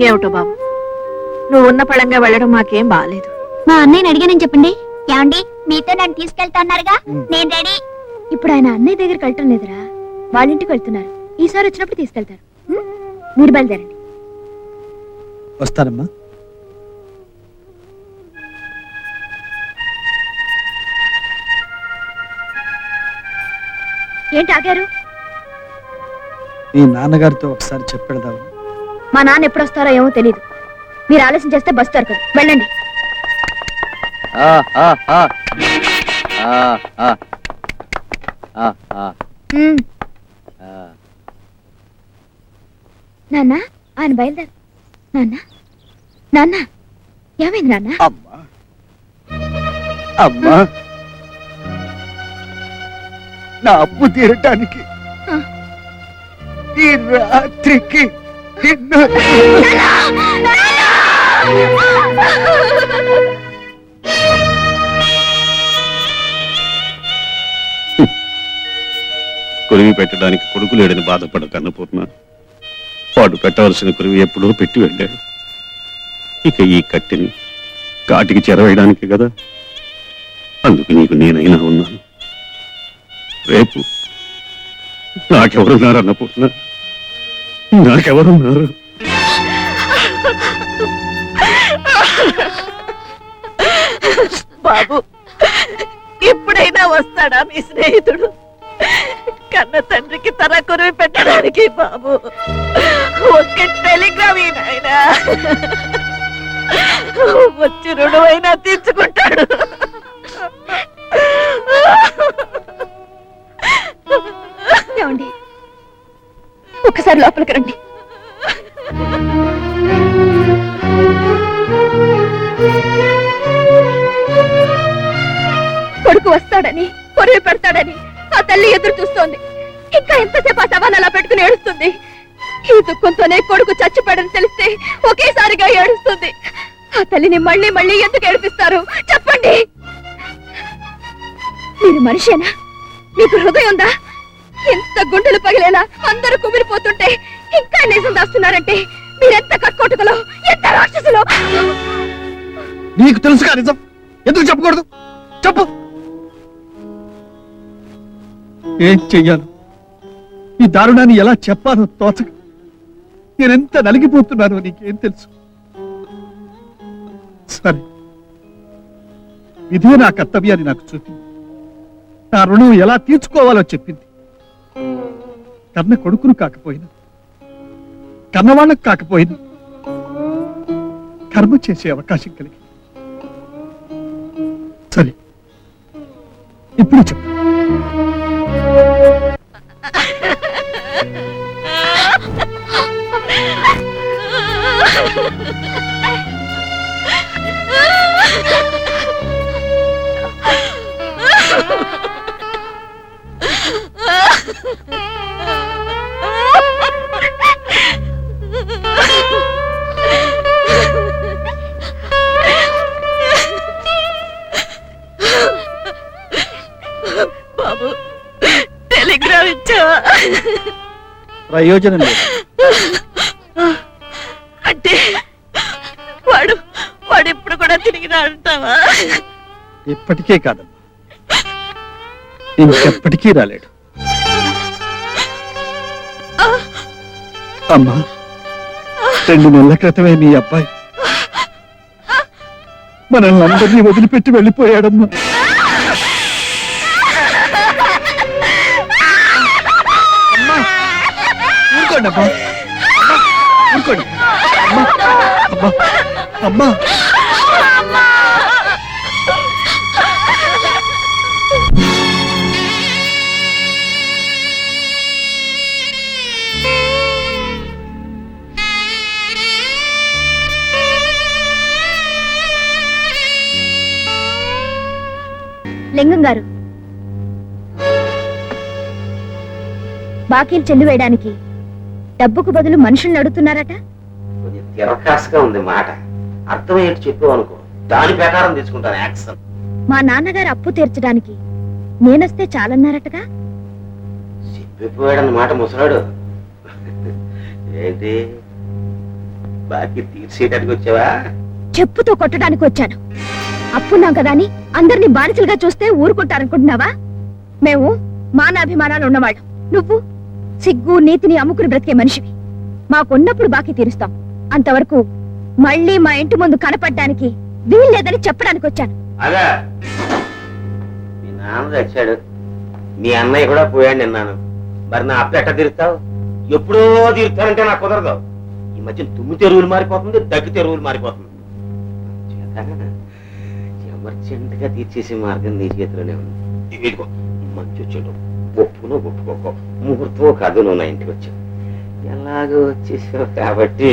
ఏమిటో బాబు? నువ్వు ఉన్న పళంగా వెళ్ళడం మాకేం బాగాలేదు మా అన్నయ్యని అడిగానని చెప్పండి. ఏమండి? మీతో నన్ను తీసుకెళ్తాన్నారుగా నేను రెడీ. ఇప్పుడు ఆయన అన్నయ్య దగ్గరికి వెళ్ళటం లేదురా. వాళ్ళ ఇంటికి వెళ్తున్నారు. ఈసారి వచ్చినప్పుడు తీసుకెళ్తారు. ఉం? మీరు బయలుదేరండి. వస్తానమ్మా. ఏంటి ఆగారు? మీ నాన్నగారితో ఒకసారి చెప్పెడదావు మా నాన్న ఎప్పుడు వస్తారో ఏమో తెలియదు మీరు ఆలస్యం చేస్తే బస్ దొరకదు. వెళ్ళండి. నాన్న ఆయన బయలుదేరు. నాన్న నాన్న ఏమైంది నాన్న? అమ్మా. అమ్మా. నా అప్పు తీరటానికి. ఈ రాత్రికి కురివి పెట్టడానికి కొడుకు లేడని బాధపడక కన్నపూర్ణ వాడు పెట్టవలసిన కురివి ఎప్పుడో పెట్టి వెళ్ళాడు. ఇక ఈ కట్టెని కాటికి చెరవేయడానికి కదా. అందుకు నీకు నేనైనా ఉన్నాను. రేపు నాకెవరున్నారన్నపూర్ణ నాకెవరున్నారు? బాబు ఇప్పుడైనా వస్తాడా మీ స్నేహితుడు? కన్న తండ్రికి తన కురివి పెట్టడానికి బాబు ఒక్క టెలిగ్రామ్ ఈ నాయనా. వచ్చి రుణమైనా తీర్చుకుంటాడు. లోపలికి రండి కొడుకు వస్తాడని పొరుగు పెడతాడని ఆ తల్లి ఎదురు చూస్తోంది. ఇంకా ఎంతసేపు ఆ సవాన్ అలా పెట్టుకుని ఏడుస్తుంది? ఈ దుఃఖంతోనే కొడుకు చచ్చిపోయాడని తెలిస్తే ఒకేసారిగా ఏడుస్తుంది. ఆ తల్లిని మళ్ళీ మళ్ళీ ఎందుకు ఏడిపిస్తారు? చెప్పండి. మీరు మనిషేనా? మీకు హృదయం ఉందా? ఎంత గుండెలు పగిలేనా? అందరూ కుమిలిపోతుంటే ఇంకా నిజం దాస్తున్నారంటే మీరెంత కట్టుకోటుకలో ఎంత రాక్షసులో? నీకు తెలుసుగా నిజం? ఎందుకు చెప్పకూడదు? చెప్పు. ఏం చెయ్యాలి? ఈ దారుణాన్ని ఎలా చెప్పాలో తోచక నేనెంత నలిగిపోతున్నానో నీకేం తెలుసు? సరే. ఇదే నా కర్తవ్యాన్ని నాకు చూపింది నా రుణం ఎలా తీర్చుకోవాలో చెప్పింది. కన్న కొడుకును కాకపోయినా కన్నవాళ్ళకు కాకపోయినా కర్మ చేసే అవకాశం కలిగి. సరే ఇప్పుడు చెప్పు. బాబు ప్రయోజనం లేదు. అంటే వాడు వాడు ఇప్పుడు కూడా తిరిగి అంటావా ఇప్పటికే కాదమ్మా. ఇంకెప్పటికీ రాలేడు. అమ్మా రెండు నెలల క్రితమే నీ అబ్బాయి. మనల్ని అందరినీ వదిలిపెట్టి వెళ్ళిపోయాడమ్మా. ఊరుకోండి అమ్మా ఊరుకోండి అమ్మా. అమ్మా. అమ్మా. లింగం గారు. బాకీలు చెల్లి వేయడానికి డబ్బుకు బదులు మనుషుల్ని అడుగుతున్నారట? కొంచెం తిరకాసుగా ఉంది మాట. అర్థమయ్యేట్టు చెప్పావు అనుకో దాని ప్రకారం తీసుకుంటాను యాక్షన్. మా నాన్నగారు అప్పు తీర్చడానికి నేనొస్తే చాలన్నారటగా? చెప్పిపోయాడన్న మాట ముసలాడు. ఏంటి? బాకీ తీర్చేయడానికి వచ్చావా? చెప్పుతో కొట్టడానికి వచ్చాను. అప్పున్నాం కదా అని అందరినీ బానిసలుగా చూస్తే ఊరుకుంటారనుకుంటున్నావా? మేము మానాభిమానాలు ఉన్నవాళ్ళం నువ్వు? సిగ్గు నీతిని అమ్ముకుని బ్రతికే మనిషివి. మాకున్నప్పుడు బాకీ తీరుస్తాం. అంతవరకు మళ్ళీ మా ఇంటి ముందు కనపడడానికి వీల్లేదని చెప్పడానికి వచ్చాను అలా మీ నాన్న తెచ్చాడు. మీ అన్నయ్య కూడా పోయాడు నిన్నాను. మరి నా అప్పు ఎట్ట తీరుతావు ఎప్పుడో తీరుతానంటే నాకు కుదరదు. ఈ మధ్య తుమ్మి తెరువులు మారిపోతుంది దగ్గు తెరువులు మారిపోతుంది. ఎమర్జెంట్గా తీర్చేసే మార్గం నీ చేతిలోనే ఉంది. ఇదిగో మంచి వచ్చాడు ఒప్పును ఒప్పుకోకో ముహూర్తం కాదు నువ్వు నా ఇంటికి వచ్చావు. ఎలాగో వచ్చేసావు కాబట్టి.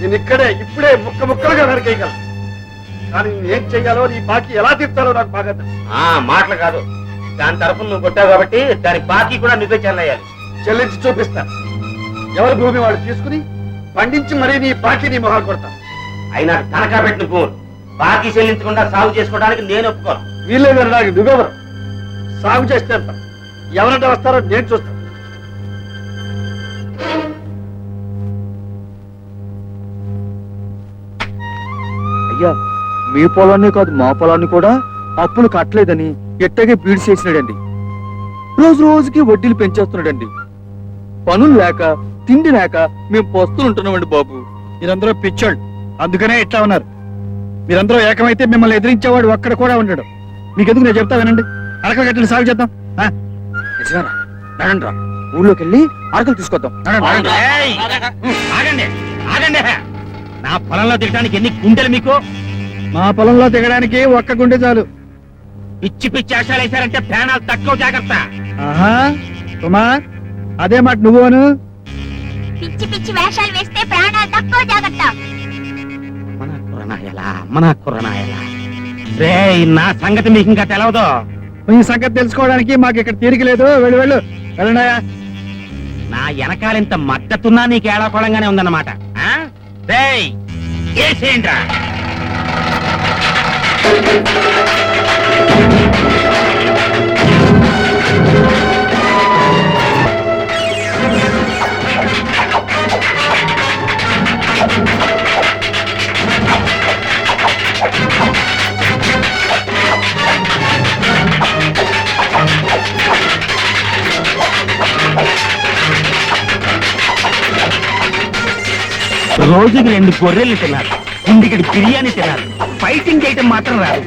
నేను ఇక్కడే ఇప్పుడే ముక్క ముక్కలుగా నరికేయగలను కానీ నేను ఏం చెయ్యాలో నీ బాకీ ఎలా తీర్చాలో నాకు బాగా. ఆ మాటలు కాదు. దాని తరఫున నువ్వు కొట్టావు కాబట్టి దాని బాకీ కూడా నువ్వే చెల్లయ్యాలి చెల్లించి చూపిస్తాను ఎవరి భూమి వాళ్ళు తీసుకుని పండించి మరీ నీ బాకీ నీ మొహాలు కొడతాను అయినా తనఖా పెట్టిన భూములు బాకీ చెల్లించకుండా సాగు చేసుకోవడానికి నేను ఒప్పుకోను. వీళ్ళేదని నాకు నువ్వెవరు సాగు చేస్తే ఎవరంటే వస్తారో నేను చూస్తాను. అయ్యా మీ పొలాన్ని కాదు మా పొలాన్ని కూడా అప్పులు కట్టలేదని ఎట్టగే బీడ్ చేసినాడండి. రోజు రోజుకి వడ్డీలు పెంచేస్తున్నాడండి. పనులు లేక తిండి లేక మేము పస్తులు ఉంటున్నామండి బాబు. మీరందరూ పిచ్చోళ్ళు. అందుకనే ఇట్లా ఉన్నారు. మీరందరూ ఏకమైతే మిమ్మల్ని ఎదిరించేవాడు ఒక్కడ కూడా ఉండడు. మీకు ఎందుకు నేను చెప్తా వినండి. అరక గట్టిని సాగు చేద్దాం. నడండి రా ఊళ్ళోకి వెళ్ళి అరకలు తీసుకొద్దాం! ఆగండి. ఆగండి. నా పొలంలో దిగడానికి ఎన్ని గుండెలు మీకు? మా పొలంలో దిగడానికి ఒక్క గుండె చాలు. పిచ్చి పిచ్చి ఆశాలు వేశారంటే ప్రాణాలు తక్కువ జాగ్రత్త. ఆహా కుమార్ అదే మాట నువ్వును పిచ్చి పిచ్చి వేషాలు వేస్తే ప్రాణాలు తక్కువ జాగ్రత్త. మన కురనాయలా మన కురనాయలా రే నా సంగతి మీకు ఇంకా తెలవదు. ఈ సంగతి తెలుసుకోవడానికి మాకు ఇక్కడ తీరిక లేదు. వెళ్ళు వెళ్ళు. వెళ్ళండాయా నా వెనకాలింత మద్దతున్నా నీకు ఏడాకోళంగానే ఉందన్నమాట. ఆ? రేయ్ ఏసేయండ్రా. రోజుకి రెండు గొర్రెలు తినాలి. ఇంటికి బిర్యానీ తినాలి. ఫైటింగ్ చేయటం మాత్రం రాదు.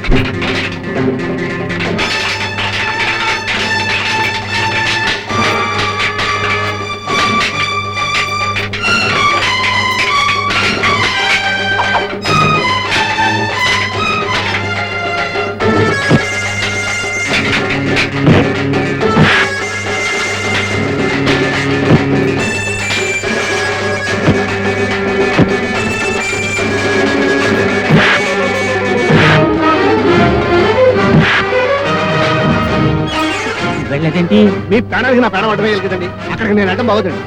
వెళ్ళేదేంటి? మీ ప్రాణానికి నా ప్రాణం అడ్డమే కదండి. అక్కడికి నేను అడ్డం బాగుదండి.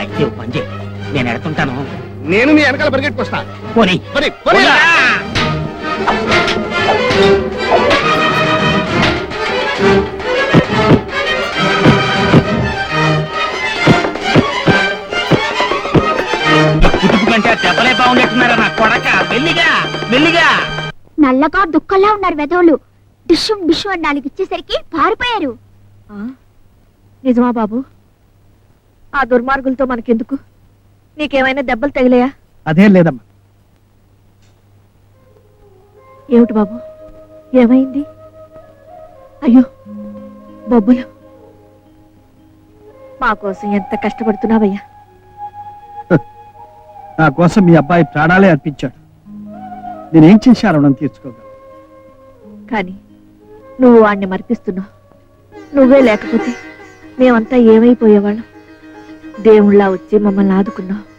అయితే పని చేయి నేను ఎడుతుంటాను. నేను మీ వెనకాల పరిగెట్టుకొస్తా పోనీ. పోనీ, పోనీ. కుటుంబ కంటే దెబ్బలే బాగుండేట్టున్నారా నా కొడక? మెల్లిగా మెల్లిగా. నల్లగా దుఃఖంలా ఉన్నారు వెధవులు డిషుం డిషు అని నాలుగు ఇచ్చేసరికి పారిపోయారు. నిజమా బాబు? ఆ దుర్మార్గులతో మనకెందుకు? నీకేమైనా దెబ్బలు తగిలాయా? అదేం లేదమ్మా. ఏమిటి బాబు? ఏమైంది? అయ్యో బొబ్బులు. మా కోసం ఎంత కష్టపడుతున్నావయ్యా? నా కోసం మీ అబ్బాయి ప్రాణాలే అర్పించాడు. నేనేం చేశాను రుణం తీర్చుకోగలను? కానీ నువ్వు వాణ్ణి మర్పిస్తున్నావు. నువ్వే లేకపోతే మేమంతా ఏమైపోయేవాళ్ళం? దేవుళ్ళ వచ్చి మమ్మల్ని ఆదుకున్నావు.